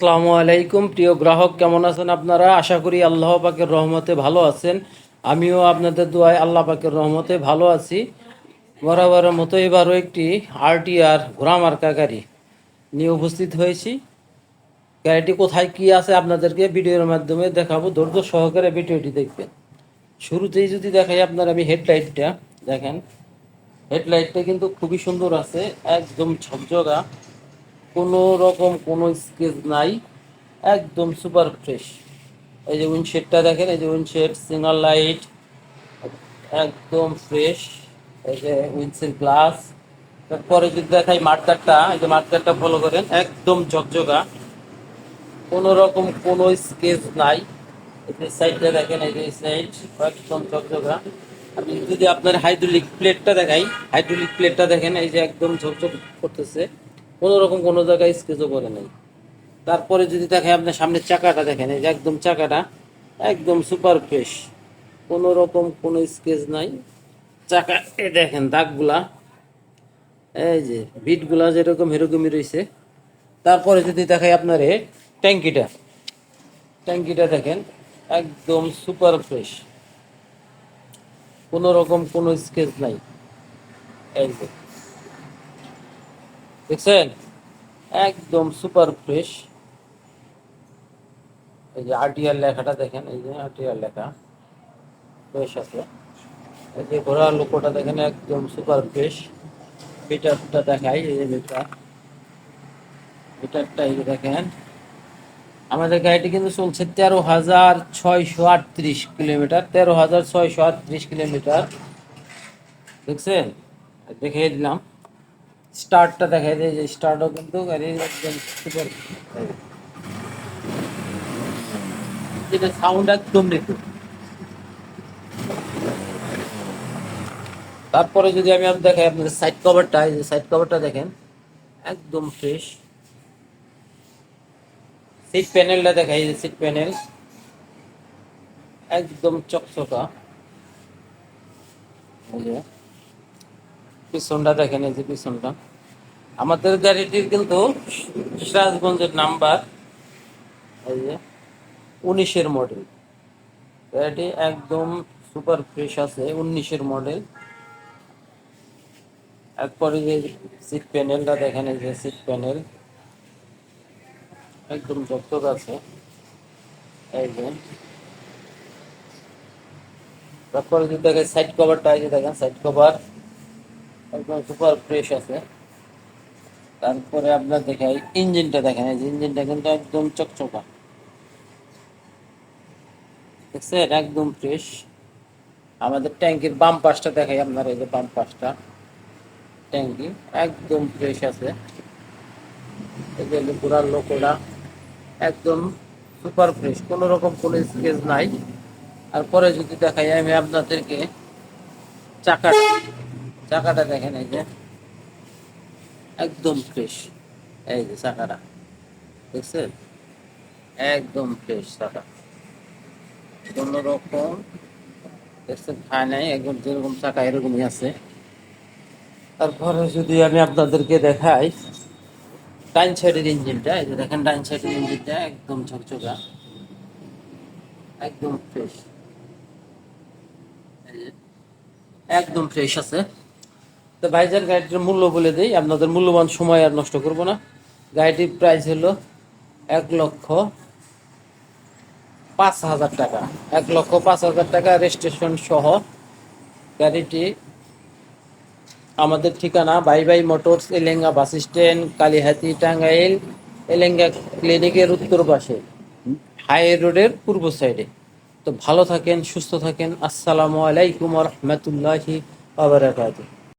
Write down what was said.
আসসালামু আলাইকুম। প্রিয় গ্রাহক, কেমন আছেন আপনারা? আশা করি আল্লাহ পাকের রহমতে ভালো আছেন। আমিও আপনাদের দোয়ায় আল্লাহ পাকের রহমতে ভালো আছি। বরাবরের মতো এবারও একটি আরটিআর ঘোড়া মার্কা গাড়ি নিয়ে উপস্থিত হয়েছি। গাড়িটি কোথায় কি আছে আপনাদেরকে ভিডিওর মাধ্যমে দেখাবো। ধৈর্য সহকারে ভিডিওটি দেখবেন। শুরুতেই যদি দেখাই আপনার, আমি হেডলাইটটা দেখেন। হেডলাইটটা কিন্তু খুবই সুন্দর আছে, একদম ঝকঝকা। কোনো রকম কোনো স্কেচ নাই, একদম সুপার ফ্রেশ এই যে উইন্ডশেডটা দেখেন, এই যে উইন্ডশেড সিঙ্গল লাইট একদম ফ্রেশ এই যে উইন্ডশেড গ্লাস তারপরে যদি দেখাই মার্কারটা, এই যে মার্কারটা ফলো করেন, একদম ঝকঝকা। কোনো রকম কোনো স্কেচ নাই। এই যে সাইডটা দেখেন, এই যে সাইড একদম ঝকঝকা। আমি যদি আপনার হাইড্রোলিক প্লেটটা দেখাই হাইড্রোলিক প্লেটটা দেখেন, এই যে একদম ঝকঝক করতেছে। কোনো রকম কোনো জায়গায় স্কেচও করে নাই। তারপরে যদি দেখেন আপনার সামনের চাকাটা দেখেন, এই যে একদম চাকাটা একদম সুপার ফ্রেশ কোনো রকম কোনো স্কেচ নাই। চাকা এ দেখেন দাগগুলা। এই যে বিটগুলা যেরকম এরকমই রয়েছে। তারপরে যদি দেখাই আপনার ট্যাঙ্কিটা ট্যাঙ্কিটা দেখেন একদম সুপার ফ্রেশ কোনো রকম কোনো স্কেচ নাই। এই যে দেখছেন? একদম সুপার ফ্রেশ এই যে আরটিআর লেখাটা দেখেন, এই যে আরটিআর লেখা। ফ্রেশ আছে। এই যে ঘোড়ার লোকটা দেখেন, একদম সুপার ফ্রেশ মিটারটা দেখাই, এই যে মিটার মিটারটা এই যে দেখেন। আমাদের গাড়িটি কিন্তু চলছে তেরো হাজার ছয়শো আটত্রিশ কিলোমিটার, তেরো হাজার ছয়শো আটত্রিশ কিলোমিটার। দেখছেন? দেখিয়ে দিলাম। স্টার্টটা দেখাই দেয় যে স্টার্টও কিন্তু গাড়ির একদম সুপার যেটা সাউন্ড একদম তারপরে যদি আমি আমি দেখাই আপনাদের সাইড কভারটা এই যে সাইড কভারটা দেখেন, একদম ফ্রেশ সিট প্যানেলটা দেখাই, এই যে সিট প্যানেল একদম চকচকা। পিছনটা দেখেন, এই যে পিছনটা। আমাদের গাড়িটির কিন্তু সিরাজগঞ্জের নাম্বার, এই যে উনিশের মডেল গাড়িটি একদম সুপার ফ্রেশ আছে, উনিশের মডেল এরপরে যে সিট প্যানেলটা দেখেন, এই যে সিট প্যানেল একদম জগজগ আছে, এই যে। তারপরে যদি দেখেন সাইড কভারটা এই যে দেখেন সাইড কভার একদম সুপার ফ্রেশ আছে। তারপরে আপনার দেখাই ইঞ্জিনটা দেখেন, এই ইঞ্জিনটা কিন্তু একদম চকচকা। দেখছেন? একদম ফ্রেশ। আমাদের ট্যাঙ্কির বাম পাশটা দেখাই আপনার, এই যে বাম পাশটা। ট্যাঙ্কি একদম ফ্রেশ আছে। এই যে পুরার লোকোটা একদম সুপার ফ্রেশ, কোনো রকম কোনো স্কেচ নাই। আর পরে যদি দেখাই আমি আপনাদেরকে চাকাটা চাকাটা দেখেন এই যে। একদম ফ্রেশ এই যে চাকাটা। দেখছেন? একদম ফ্রেশ চাকা। কোনো রকম, দেখছেন? খায় নাই, একদম যেরকম চাকা, এরকমই আছে। তারপরে যদি আমি আপনাদেরকে দেখাই, ডাইন সাইডের ইঞ্জিনটা, এই যে দেখেন ডাইন সাইডের ইঞ্জিনটা একদম ঝকঝকা। একদম ফ্রেশ একদম ফ্রেশ আছে। তো ভাইজান, গাড়িটির মূল্য বলে দিই, আপনাদের মূল্যবান সময় আর নষ্ট করব না। গাড়িটির প্রাইস হলো এক লক্ষ পাঁচ হাজার টাকা। এক লক্ষ পাঁচ হাজার টাকা রেজিস্ট্রেশন সহ গাড়িটি আমাদের ঠিকানা bye bye Motors, Elenga bus stand, Kalihati, Tangail, Elenga ক্লিনিকের উত্তর পাশে, হাই রোডের পূর্ব সাইডে। তো ভালো থাকেন, সুস্থ থাকেন, আসসালামু আলাইকুম রহমতুল্লাহি আবরাকাতুহ